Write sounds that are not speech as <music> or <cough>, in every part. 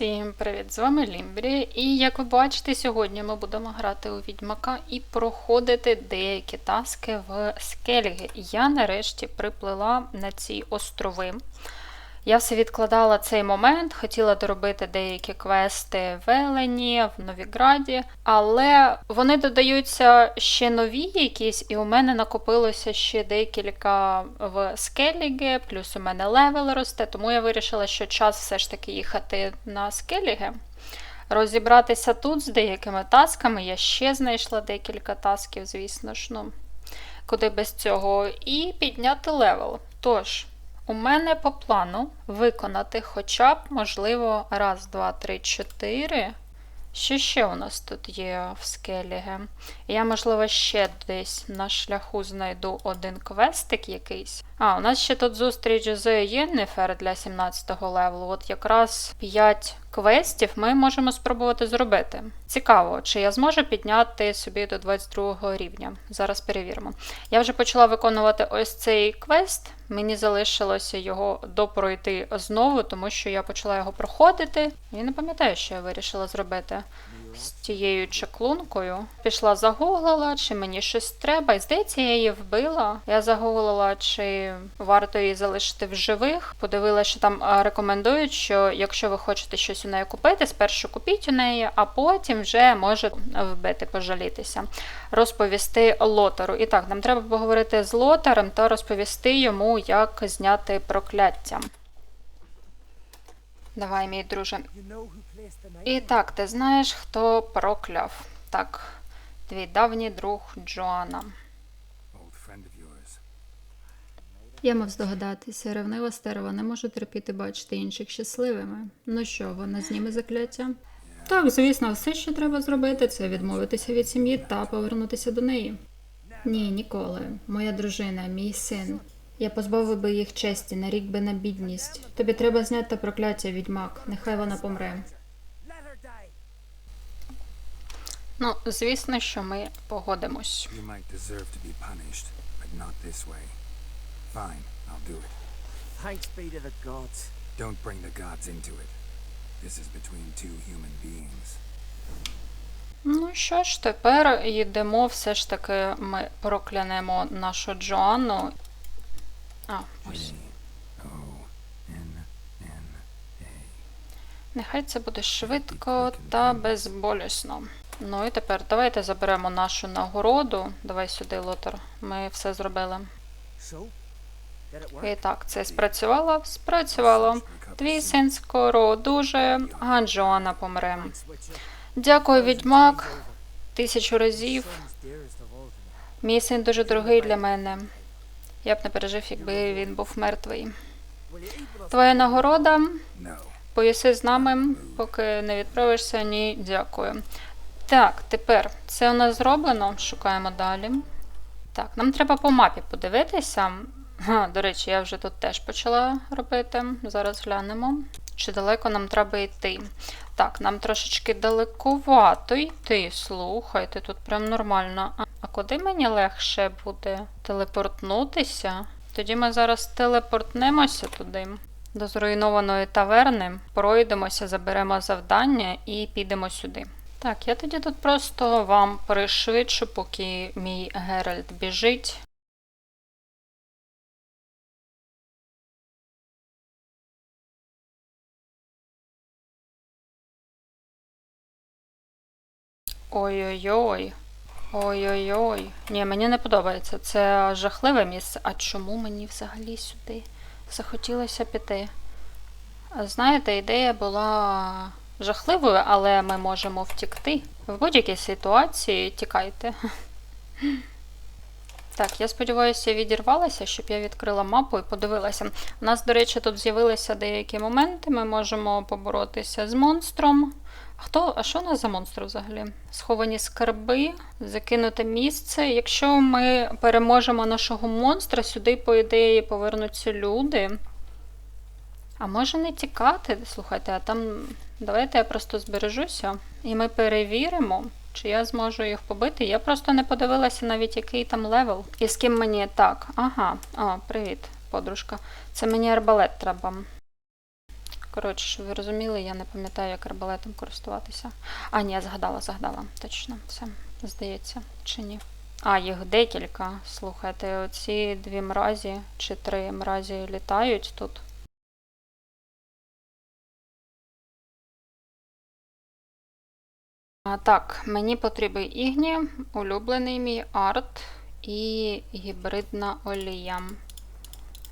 Всім привіт! З вами Лімбрі. І як ви бачите, сьогодні ми будемо грати у Відьмака і проходити деякі таски в Скельги. Я нарешті приплила на ці острови. Я все відкладала цей момент, хотіла доробити деякі квести в Елені, в Новіграді, але вони додаються ще нові якісь, і у мене накопилося ще декілька в Скеліге, плюс у мене левел росте, тому я вирішила, що час все ж таки їхати на Скеліге. Розібратися тут з деякими тасками. Я ще знайшла декілька тасків, звісно ж, ну, куди без цього, і підняти левел. Тож. У мене по плану виконати хоча б, можливо, раз, два, три, чотири. Що ще у нас тут є в скеліге? Я, можливо, ще десь на шляху знайду один квестик якийсь. А, у нас ще тут зустріч з Єннефер для 17-го левелу. От якраз 5 квестів ми можемо спробувати зробити. Цікаво, чи я зможу підняти собі до 22 рівня. Зараз перевіримо. Я вже почала виконувати ось цей квест. Мені залишилося його допройти знову, тому що я почала його проходити. І не пам'ятаю, що я вирішила зробити з тією чеклункою. Пішла загуглила, чи мені щось треба. І здається, я її вбила. Я загуглила, чи варто її залишити в живих. Подивилася, що там рекомендують, що якщо ви хочете щось у неї купити, спершу купіть у неї, а потім вже може вбити, пожалітися. Розповісти лотеру. І так, нам треба поговорити з лотером та розповісти йому, як зняти прокляття. Давай, мій друже. І так, ти знаєш, хто прокляв? Так, твій давній друг yours. Я мав здогадатися, ревнива стерва не може терпіти бачити інших щасливими. Ну що, вона зніме закляття? Так, звісно, все, що треба зробити, це відмовитися від сім'ї та повернутися до неї. Ні, ніколи. Моя дружина, мій син. Я позбавив би їх честі, нарік би на бідність. Тобі треба зняти прокляття, відьмак. Нехай вона помре. Ну, звісно, що ми погодимось. You might deserve to be punished, but not this way. Fine, I'll do it. Thanks be to the gods. Don't bring the gods into it. This is between two human beings. Ну що ж, тепер йдемо, все ж таки ми проклянемо нашу Джоанну. А, ось. Нехай це буде швидко та безболісно. Ну і тепер давайте заберемо нашу нагороду. Давай сюди, Лотер. Ми все зробили. І так, це спрацювало? Спрацювало. Твій син скоро одужає, а Джоанна помре. Дякую, відьмак. Тисячу разів. Мій син дуже дорогий для мене. Я б не пережив, якби він був мертвий. Твоя нагорода. No. Поїси з нами, поки не відправишся. Ні, дякую. Так, тепер це у нас зроблено. Шукаємо далі. Так, нам треба по мапі подивитися. Га, до речі, я вже тут теж почала робити. Зараз глянемо. Чи далеко нам треба йти? Так, нам трошечки далековато йти. Слухайте, тут прям нормально. А, а куди мені легше буде телепортнутися? Тоді ми зараз телепортнемося туди. До зруйнованої таверни пройдемося, заберемо завдання і підемо сюди. Так, я тоді тут просто вам пришвидшу, поки мій Геральт біжить. Ой-ой-ой. Ой-ой-ой. Ні, мені не подобається. Це жахливе місце. А чому мені взагалі сюди захотілося піти? Знаєте, ідея була жахливою, але ми можемо втікти. В будь-якій ситуації тікайте. Так, я сподіваюся, відірвалася, щоб я відкрила мапу і подивилася. У нас, до речі, тут з'явилися деякі моменти. Ми можемо поборотися з монстром. Хто, а що у нас за монстр взагалі? Сховані скарби, закинуте місце. Якщо ми переможемо нашого монстра, сюди, по ідеї, повернуться люди. А може не тікати? Слухайте, а там давайте я просто збережуся і ми перевіримо, чи я зможу їх побити. Я просто не подивилася навіть, який там левел. І з ким мені так. Ага, о, привіт, подружка. Це мені арбалет треба. Коротше, щоб ви розуміли, я не пам'ятаю, як арбалетом користуватися. А, ні, згадала, згадала. Точно, все, здається, чи ні. А, їх декілька. Слухайте, оці дві мразі чи три мразі літають тут. А, так, мені потрібен ігні, улюблений мій арт і гібридна олія.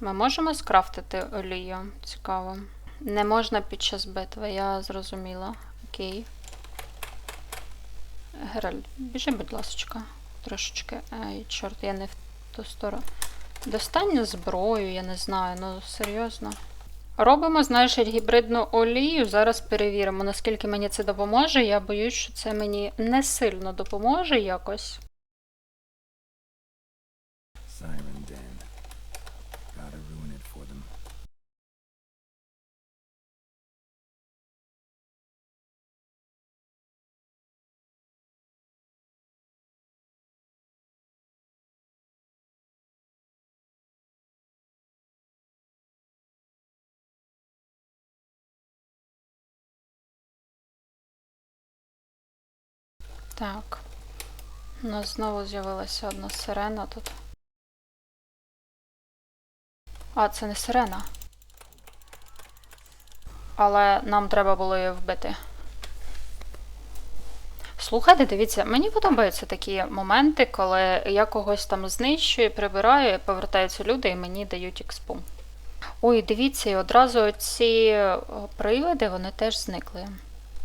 Ми можемо скрафтити олію? Цікаво. Не можна під час битви, я зрозуміла. Окей. Геральт, біжи, будь ласочка. Трошечки. Ай, чорт, я не в ту сторону. Достань зброю, я не знаю, ну серйозно. Робимо, знаєш, гібридну олію. Зараз перевіримо, наскільки мені це допоможе. Я боюсь, що це мені не сильно допоможе якось. Так. У нас знову з'явилася одна сирена тут. А, це не сирена. Але нам треба було її вбити. Слухайте, дивіться, мені подобаються такі моменти, коли я когось там знищую, прибираю, повертаються люди і мені дають експу. Ой, дивіться, і одразу ці привиди, вони теж зникли.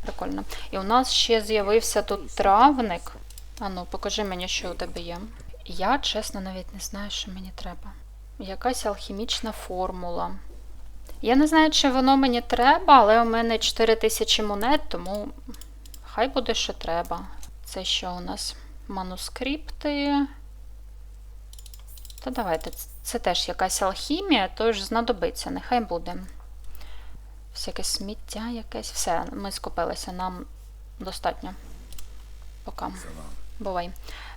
Прикольно. І у нас ще з'явився тут травник. Ану, покажи мені, що у тебе є. Я, чесно, навіть не знаю, що мені треба. Якась алхімічна формула. Я не знаю, чи воно мені треба, але у мене 4000 монет, тому хай буде, що треба. Це що у нас? Манускрипти. Та давайте, це теж якась алхімія, тож знадобиться, нехай буде. Всяке сміття якесь. Все, ми скупилися, нам достатньо. Пока. Бувай.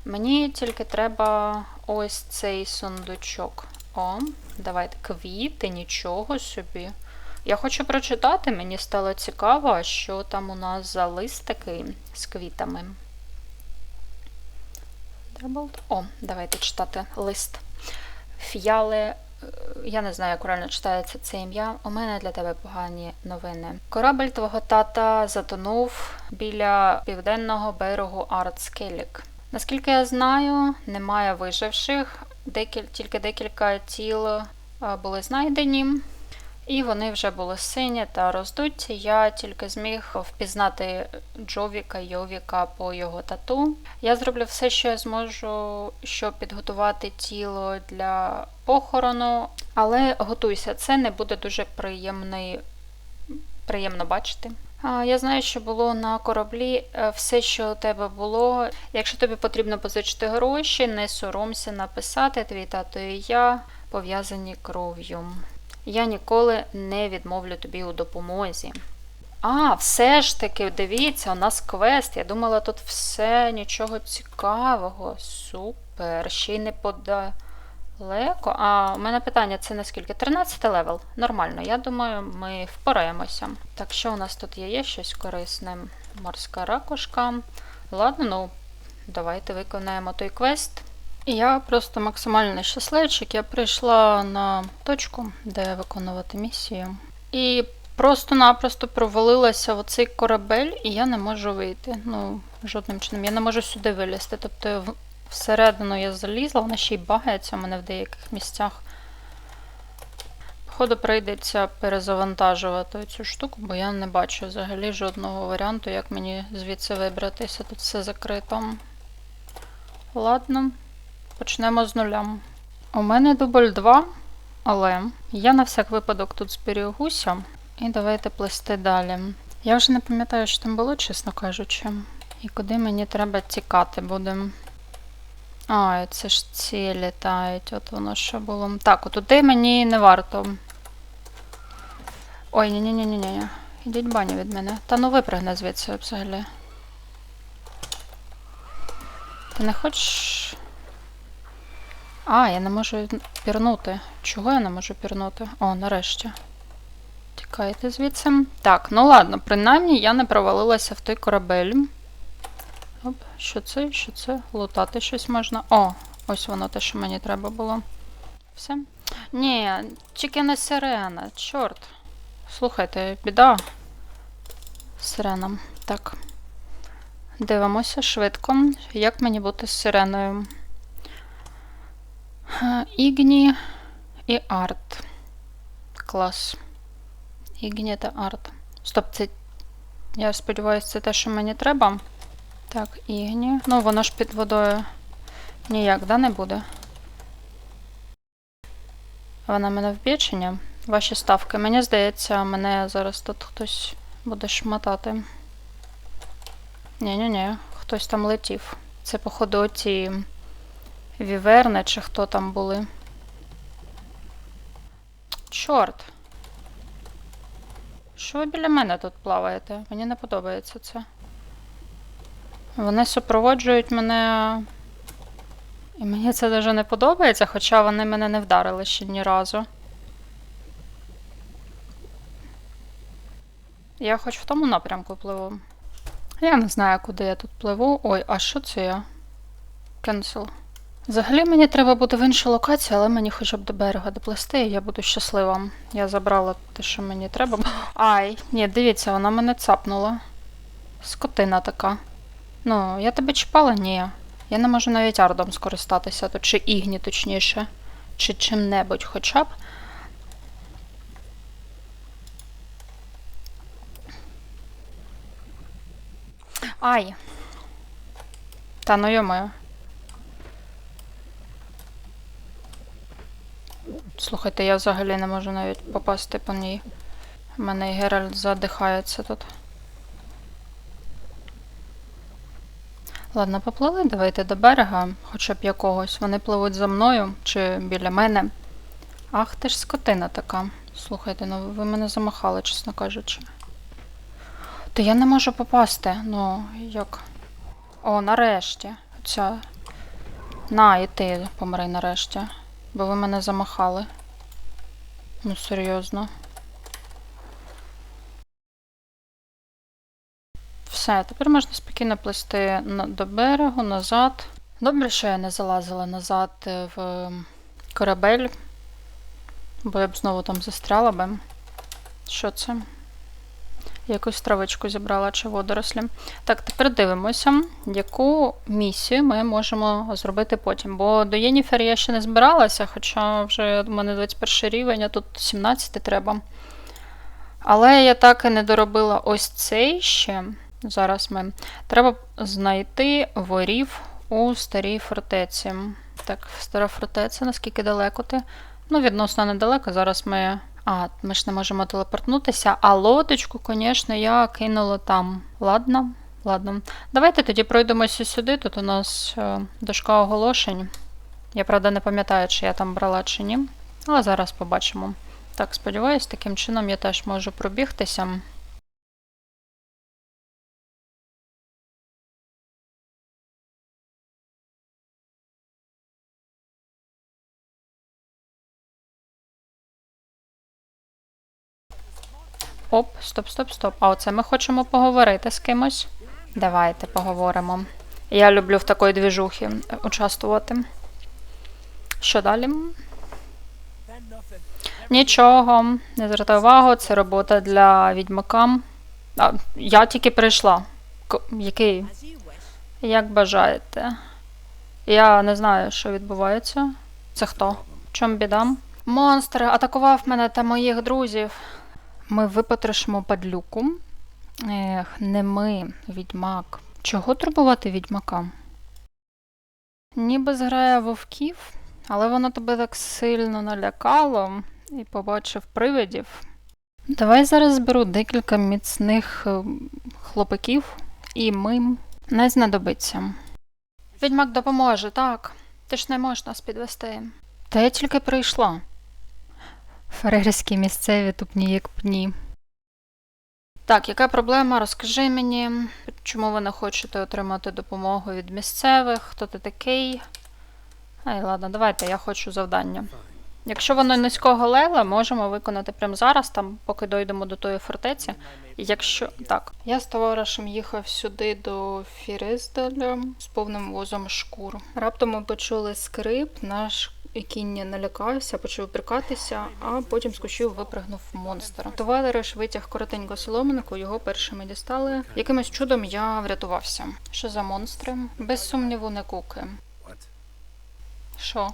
Мені тільки треба ось цей сундучок. О, давайте. Квіти, нічого собі. Я хочу прочитати, мені стало цікаво, що там у нас за лист такий з квітами. О, давайте читати лист. Фіале. Я не знаю, як правильно читається це ім'я. У мене для тебе погані новини. Корабель твого тата затонув біля південного берегу Артскелік. Наскільки я знаю, немає виживших, декіль, тільки декілька тіл е, були знайдені, і вони вже були сині та роздуті. Я тільки зміг впізнати Джовіка Йовіка по його тату. Я зроблю все, що я зможу, щоб підготувати тіло для похорону, але готуйся, це не буде дуже приємний, приємно бачити. Я знаю, що було на кораблі е, все, що у тебе було. Якщо тобі потрібно позичити гроші, не соромся написати. Твій тато і я пов'язані кров'ю. Я ніколи не відмовлю тобі у допомозі. А, все ж таки, дивіться, у нас квест. Я думала, тут все нічого цікавого. Супер. Ще й не подалеко. А у мене питання: це наскільки? 13 левел. Нормально. Я думаю, ми впораємося. Так, що у нас тут є? Є щось корисне? Морська ракушка. Ладно, ну, давайте виконаємо той квест. Я просто максимально щасливчик. Я прийшла на точку, де виконувати місію. І просто-напросто провалилася в оцей корабель, і я не можу вийти. Ну, жодним чином. Я не можу сюди вилізти. Тобто в- всередину я залізла, вона ще й багається у мене в деяких місцях. Походу, прийдеться перезавантажувати цю штуку, бо я не бачу взагалі жодного варіанту, як мені звідси вибратися. Тут все закрито. Ладно. Почнемо з нуля. У мене дубль 2, але я на всяк випадок тут зберігуся. І давайте плести далі. Я вже не пам'ятаю, що там було, чесно кажучи. І куди мені треба тікати буде. А, це ж ці літають, от воно що було. Так, отуди мені не варто. Ой, ні-ні-ні-ні-ні. Ідіть баню від мене. Та ну випригне звідси взагалі. Ти не хочеш. А, я не можу пірнути. Чого я не можу пірнути? О, нарешті. Тікайте звідси. Так, ну ладно, принаймні я не провалилася в той корабель. Оп, що це? Що це? Лутати щось можна. О, ось воно те, що мені треба було. Все? Ні, тільки не сирена, чорт. Слухайте, біда. з Сиреном. Так. Дивимося швидко, як мені бути з сиреною. Е, Ігні і арт. Клас. Ігні та арт. Стоп, це. Я сподіваюся, це те, що мені треба. Так, ігні. Ну, воно ж під водою ніяк, да, не буде. Вона мене вб'є чи? Ваші ставки. Мені здається, мене зараз тут хтось буде шматати. Ні-ні-ні, хтось там летів. Це, походу, оці віверни чи хто там були. Чорт. Що ви біля мене тут плаваєте? Мені не подобається це. Вони супроводжують мене. І мені це дуже не подобається, хоча вони мене не вдарили ще ні разу. Я хоч в тому напрямку пливу. Я не знаю, куди я тут пливу. Ой, а що це я? Cancel. Взагалі мені треба бути в іншій локації, але мені хоча б до берега доплисти, і я буду щаслива. Я забрала те, що мені треба. Ай, ні, дивіться, вона мене цапнула. Скотина така. Ну, я тебе чіпала? Ні. Я не можу навіть ардом скористатися тут, чи ігні, точніше, чи чим-небудь хоча б. Ай. Та ну йомаю. Слухайте, я взагалі не можу навіть попасти по ній. У мене і Геральт задихається тут. Ладно, поплили, давайте до берега, хоча б якогось. Вони пливуть за мною чи біля мене. Ах, ти ж скотина така. Слухайте, ну ви мене замахали, чесно кажучи. Та я не можу попасти. Ну, як. О, нарешті. Оця. На, і ти помри нарешті. Бо ви мене замахали. Ну, серйозно. Все, тепер можна спокійно плисти до берегу, назад. Добре, що я не залазила назад е, в корабель, бо я б знову там застряла би. Що це? Якусь травичку зібрала чи водорослі. Так, тепер дивимося, яку місію ми можемо зробити потім. Бо до Єніфер я ще не збиралася, хоча вже у мене 21 рівень, а тут 17 треба. Але я так і не доробила ось цей ще. Зараз ми. Треба знайти ворів у старій фортеці. Так, стара фортеця, наскільки далеко ти? Ну, відносно недалеко. Зараз ми. А, ми ж не можемо телепортнутися, а лодочку, звісно, я кинула там. Ладно, ладно. Давайте тоді пройдемося сюди. Тут у нас е, дошка оголошень. Я, правда, не пам'ятаю, чи я там брала чи ні. Але зараз побачимо. Так, сподіваюсь, таким чином я теж можу пробігтися. Оп, стоп, стоп, стоп. А оце ми хочемо поговорити з кимось. Давайте поговоримо. Я люблю в такої двіжухи е, участвувати. Що далі? Нічого, не звертай увагу, це робота для відьмака. А, я тільки прийшла. К- який? Як бажаєте. Я не знаю, що відбувається. Це хто? В чому біда? Монстр атакував мене та моїх друзів. Ми випотрошимо падлюку. Ех, не ми, відьмак. Чого турбувати відьмака? Ніби зграє вовків, але воно тебе так сильно налякало і побачив привидів. Давай зараз зберу декілька міцних е, хлопаків, і ми не знадобиться. Відьмак допоможе, так. Ти ж не можеш нас підвести. Та я тільки прийшла. Ферерські місцеві тупні як пні. Так, яка проблема? Розкажи мені, чому ви не хочете отримати допомогу від місцевих? Хто ти такий? Ай, ладно, давайте, я хочу завдання. Якщо воно низького левела, можемо виконати прямо зараз, там, поки дойдемо до тої фортеці. Якщо так, я з товаришем їхав сюди до Фіриздаля з повним возом шкур. Раптом ми почули скрип, наш кінь не налякався, почав брикатися, а потім з кущів випригнув монстр. Товариш витяг коротеньку соломинку, його першими дістали. Якимось чудом я врятувався. Що за монстри? Без сумніву, не куки. Що?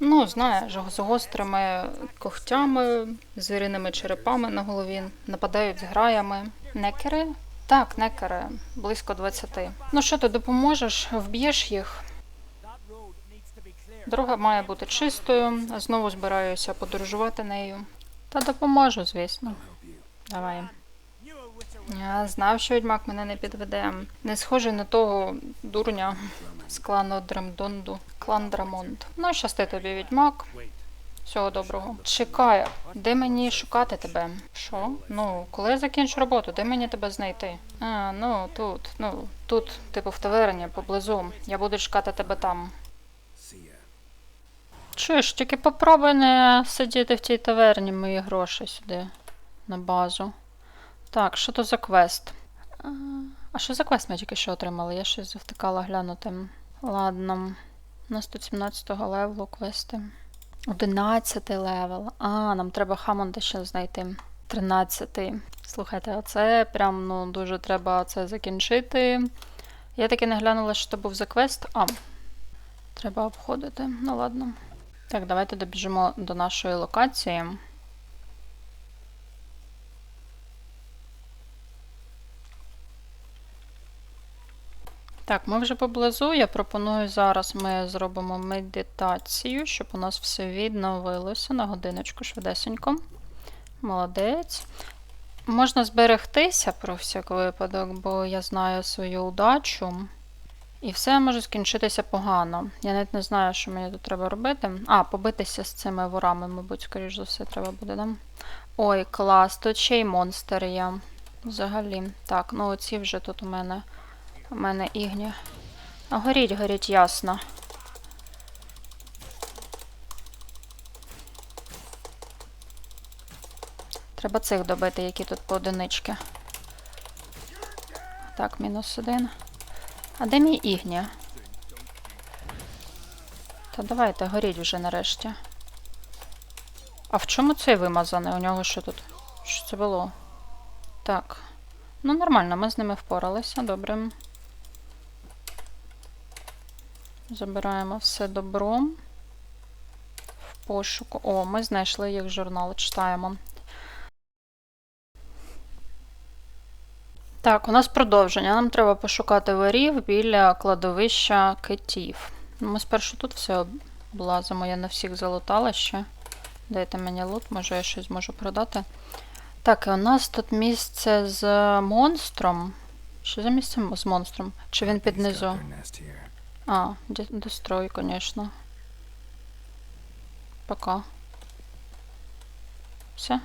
Ну, знаєш, з гострими когтями, звіриними черепами на голові, нападають з граями. Некери? Так, некери, близько 20. Ну що ти допоможеш? Вб'єш їх? Дорога має бути чистою, знову збираюся подорожувати нею. Та допоможу, звісно. Давай. Я знав, що відьмак мене не підведе. Не схожий на того дурня з клану Дремдонду. Клан Драмонт. Ну, щасти тобі, відьмак. Всього доброго. Чекай, де мені шукати тебе? Що? Ну, коли я закінчу роботу, де мені тебе знайти? А, ну тут, ну тут, типу в таверні, поблизу. Я буду чекати тебе там. Чуєш, тільки попробуй не сидіти в тій таверні мої гроші сюди на базу. Так, що то за квест? А, що за квест ми тільки що отримали? Я щось завтикала глянути. Ладно. У нас тут 17 левелу квести. 11 левел. А, нам треба Хамонда ще знайти. 13. Слухайте, оце прям ну дуже треба це закінчити. Я таки не глянула, що то був за квест. А, треба обходити. Ну ладно. Так, давайте добіжимо до нашої локації. Так, ми вже поблизу. Я пропоную зараз ми зробимо медитацію, щоб у нас все відновилося на годиночку швидесенько. Молодець. Можна зберегтися про всяк випадок, бо я знаю свою удачу. І все може скінчитися погано. Я навіть не знаю, що мені тут треба робити. А, побитися з цими ворами, мабуть, скоріш за все, треба буде, да? Ой, клас, тут ще й монстр є. Взагалі. Так, ну оці вже тут у мене. У мене ігні. Горіть, горіть, ясно. Треба цих добити, які тут поодинички. Так, мінус один. А де мій ігні? Та давайте, горіть вже нарешті. А в чому цей вимазаний? У нього що тут? Що це було? Так. Ну, нормально, ми з ними впоралися. Добре. Забираємо все добро. В пошуку. О, ми знайшли їх журнал, читаємо. Так, у нас продовження. Нам треба пошукати ворів біля кладовища китів. Ну, Ми спершу тут все облазимо. Я на всіх залутала ще. Дайте мені лут, може я щось зможу продати. Так, і у нас тут місце з монстром. Що за місце з монстром? Чи він під низу? А, дестрой, звісно. Пока. Все.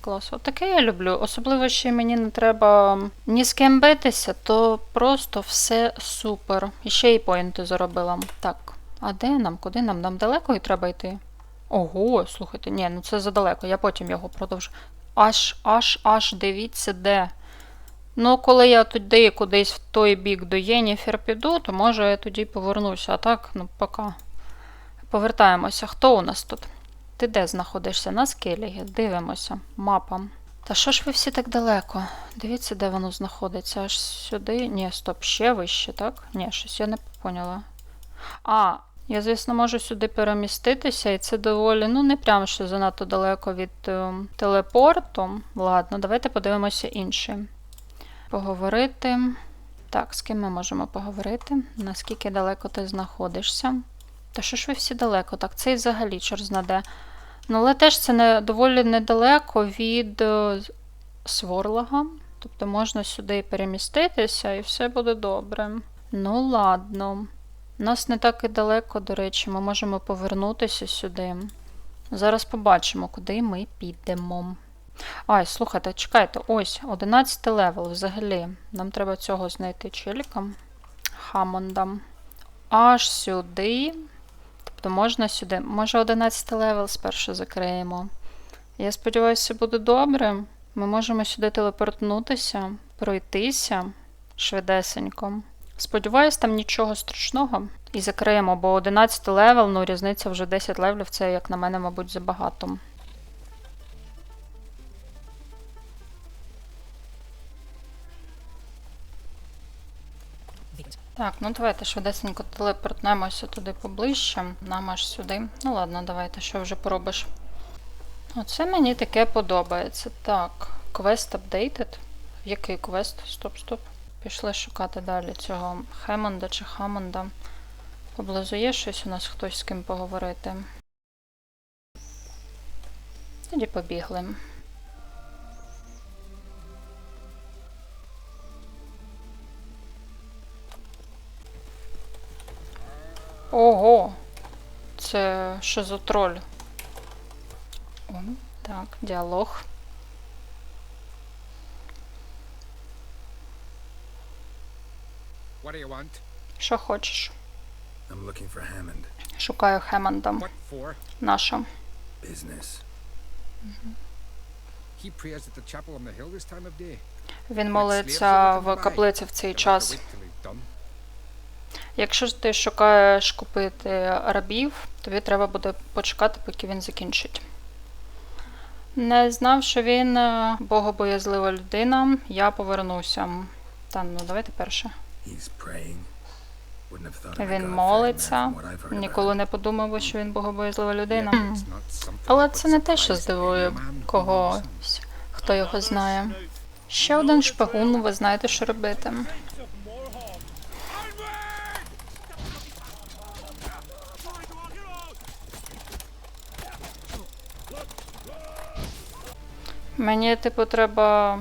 Клас. Отаке я люблю. Особливо, ще мені не треба ні з ким битися, то просто все супер. І ще й поінти заробила. Так, а де нам? Куди нам? Нам далеко і треба йти? Ого, слухайте, ні, ну це задалеко, я потім його продовжу. Аж, аж, аж, дивіться, де. Ну, коли я тоді кудись в той бік до Єніфер піду, то може я тоді повернуся. А так, ну, пока. Повертаємося. Хто у нас тут? Ти де знаходишся? На скелігі. Дивимося. Мапа. Та що ж ви всі так далеко? Дивіться, де воно знаходиться. Аж сюди. Ні, стоп, ще вище, так? Ні, щось я не поняла. А, я, звісно, можу сюди переміститися, і це доволі, ну, не прямо що занадто далеко від е, телепорту. Ладно, давайте подивимося інші. Поговорити. Так, з ким ми можемо поговорити? Наскільки далеко ти знаходишся? Та що ж ви всі далеко? Так, це і взагалі чор знаде. Ну, але теж це не, доволі недалеко від е, Сворлага. Тобто можна сюди переміститися і все буде добре. Ну, ладно. Нас не так і далеко, до речі, ми можемо повернутися сюди. Зараз побачимо, куди ми підемо. Ай, слухайте, чекайте, ось 11 левел взагалі. Нам треба цього знайти челіка. Хамонда. Аж сюди. То можна сюди. Може 11 левел спершу закриємо. Я сподіваюся, буде добре. Ми можемо сюди телепортнутися, пройтися швидесенько. Сподіваюсь, там нічого страшного. І закриємо, бо 11 левел, ну різниця вже 10 левелів, це, як на мене, мабуть, забагато. Так, ну давайте швидесенько телепортнемося туди поближче. Нам аж сюди. Ну ладно, давайте, що вже поробиш. Оце мені таке подобається. Так, квест updated. Який квест? Стоп, стоп. Пішли шукати далі цього Хемонда чи Хамонда. Поблизу є щось у нас хтось з ким поговорити. Тоді побігли. Ого! Це що за троль? О, так, діалог. What do you want? Що хочеш? I'm looking for Hammond. Шукаю Хемонда. What for? Наша. Business. He prays at the chapel on the hill this time of day. Він молиться в каплиці в цей час. Якщо ж ти шукаєш купити рабів, тобі треба буде почекати, поки він закінчить. Не знав, що він е, богобоязлива людина, я повернуся. Та ну давайте перше. Він молиться. Ніколи не подумав, би, що він богобоязлива людина. Але це не те, що здивує когось, хто його знає. Ще один шпигун, ви знаєте, що робити. Мені, типу, треба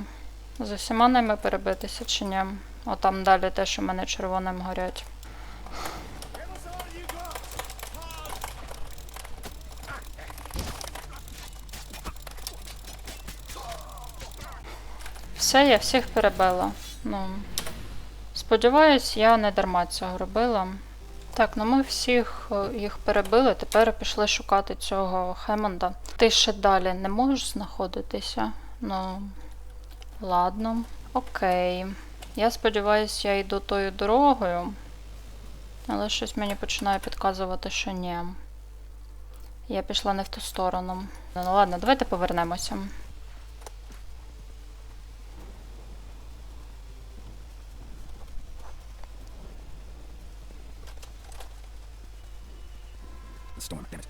з усіма ними перебитися чи ні? Отам далі те, що мене червоним горять. Все, я всіх перебила. Ну, сподіваюсь, я не дарма цього робила. Так, ну ми всіх е, їх перебили, тепер пішли шукати цього Хемонда. Ти ще далі не можеш знаходитися? Ну, ладно, окей. Я сподіваюся, я йду тою дорогою. Але щось мені починає підказувати, що ні. Я пішла не в ту сторону. Ну ладно, давайте повернемося. Storm, damn it.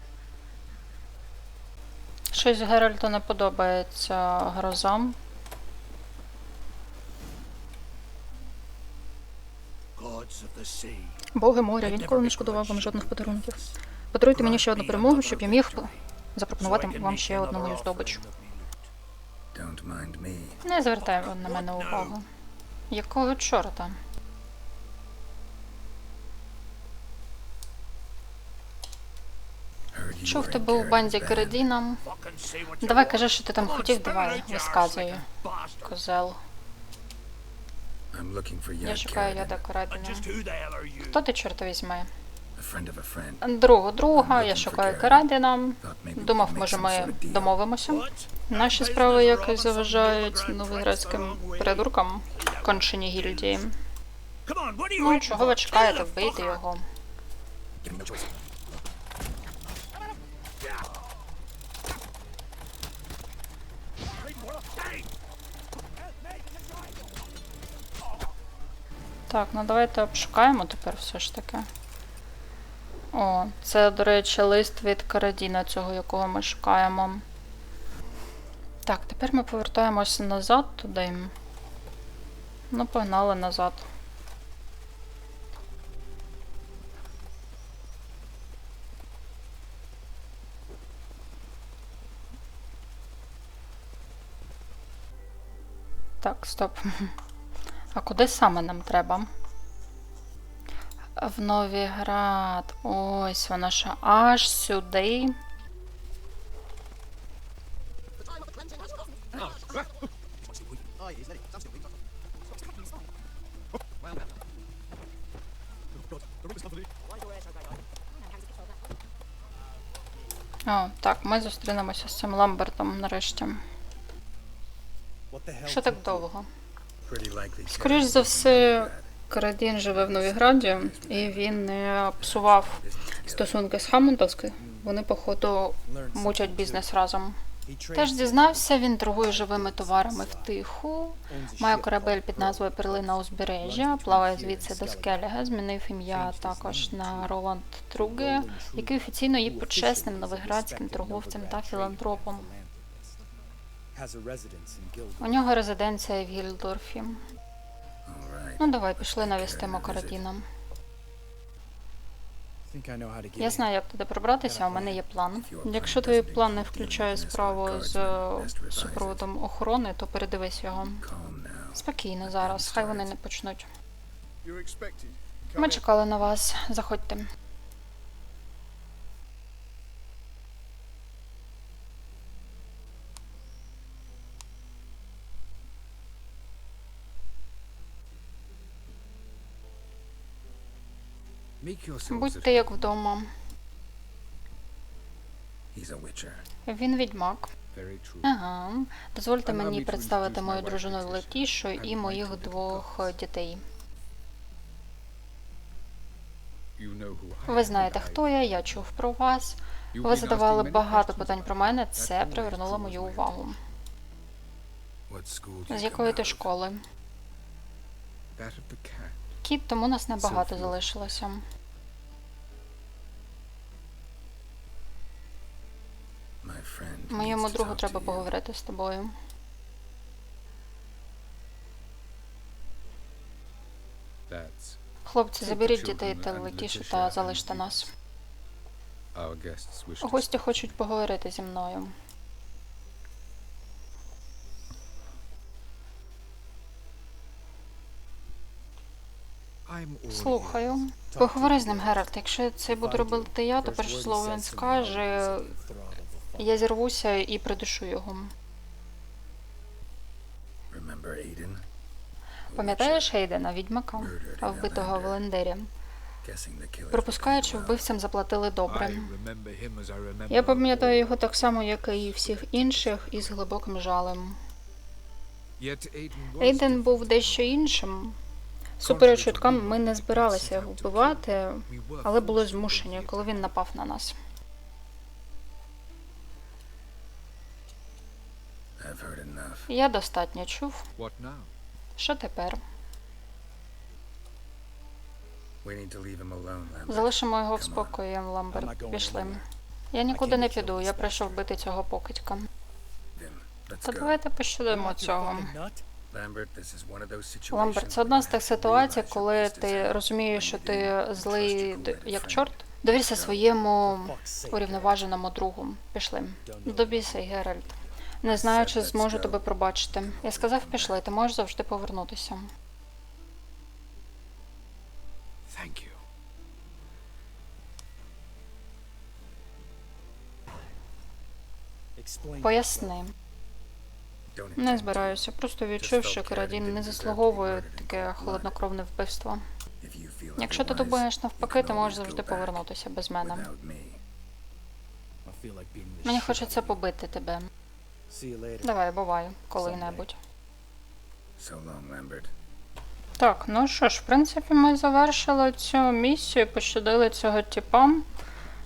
Щось Геральту не подобається гроза. Боги моря, я ніколи не шкодував вам жодних подарунків. Подаруйте мені ще одну перемогу, щоб я міг запропонувати вам ще одну мою здобич. Don't mind me. Не звертай на мене увагу. Якого чорта? Were in тебе у банді. Кередіна. Давай кажи, що ти там хотів, давай, висказуй. Козел. Я шукаю яда Carradine, Хто ти, a friend. Другу друга, я шукаю Карадіна. Думав, може, ми домовимося. Наші справи якось заважають новигрецьким придуркам кончені гільдії. Ну, чого ви чекаєте? Вбийте його. Так, ну давайте обшукаємо тепер все ж таки. О, це, до речі, лист від Карадіна, цього якого ми шукаємо. Так, тепер ми повертаємося назад туди. Ну, погнали назад. Так, стоп. <laughs> А куди саме нам треба? В Новіград. Ось вона ще аж сюди. О, так, ми зустрінемося з цим Ламбертом нарешті. Що так довго? Скоріш за все, Карадін живе в Новіграді, і він не псував стосунки з Хамонтовською. Вони, походу, мучать бізнес разом. Теж дізнався, він торгує живими товарами втиху. Має корабель під назвою Перлина узбережжя, плаває звідси до Скеліга, змінив ім'я також на Роланд Труге, який офіційно є почесним новиградським торговцем та філантропом. У нього резиденція в Гільдорфі. Ну давай, пішли навістимо Карадіна. Я знаю, як туди пробратися, у мене є план. Якщо твій план не включає справу з е, супроводом охорони, то передивись його. Спокійно зараз, хай вони не почнуть. Ми чекали на вас. Заходьте. Будьте як вдома. Він відьмак. Ага. Дозвольте мені представити мою дружину Летішу і моїх двох дітей. Ви знаєте, хто я, я чув про вас. Ви задавали багато питань про мене. Це привернуло мою увагу. З якої ти школи? Кіт, тому нас небагато залишилося. Моєму другу треба поговорити з тобою. Хлопці, заберіть дітей та and Летішу та залиште нас. Гості хочуть поговорити зі мною. Слухаю. Поговори з ним, Геральт. Якщо це буду робити я, то перше слово він скаже. Я зірвуся і придушу його. Пам'ятаєш Ейдена, відьмака, вбитого в Лендері? witcher. Guessing the killers Припускаю, were що вбивцям заплатили добре. Я пам'ятаю його так само, як і всіх інших, із глибоким жалем. Ейден був дещо іншим. Супереч чуткам, ми не збиралися його вбивати, але були змушені, коли він напав на нас. Я достатньо чув. Що тепер? Залишимо його в спокої, Ламберт. Пішли. Я нікуди не піду, я прийшов вбити цього покидька. Та давайте пощадимо цього. Ламберт, це одна з тих ситуацій, коли ти розумієш, що ти злий як чорт. Довірся своєму урівноваженому другу. Пішли. Добійся, Геральт. Не знаю, чи зможу тебе пробачити. Я сказав, пішли, ти можеш завжди повернутися. Поясни. Не збираюся, просто відчув, що Карадін не заслуговує таке холоднокровне вбивство. Якщо ти думаєш навпаки, ти можеш завжди повернутися без мене. Мені хочеться побити тебе. Давай, бувай, коли-небудь. Так, ну що ж, в принципі, ми завершили цю місію, пощадили цього типа.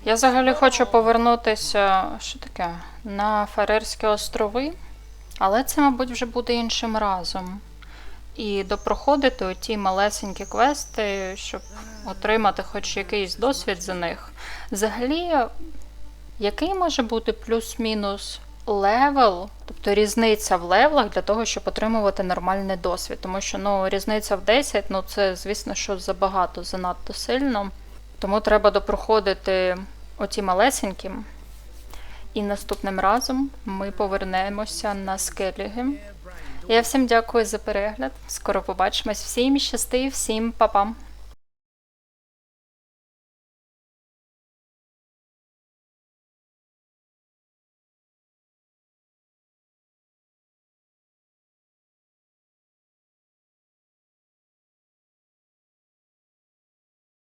Я взагалі хочу повернутися, що таке, на Фарерські острови, але це, мабуть, вже буде іншим разом. І допроходити оті малесенькі квести, щоб отримати хоч якийсь досвід за них. Взагалі, який може бути плюс-мінус левел, тобто різниця в левелах для того, щоб отримувати нормальний досвід. Тому що ну, різниця в 10, ну це, звісно, що забагато, занадто сильно. Тому треба допроходити оті малесенькі. І наступним разом ми повернемося на скеліги. Я всім дякую за перегляд. Скоро побачимось. Всім щасти, всім па-па!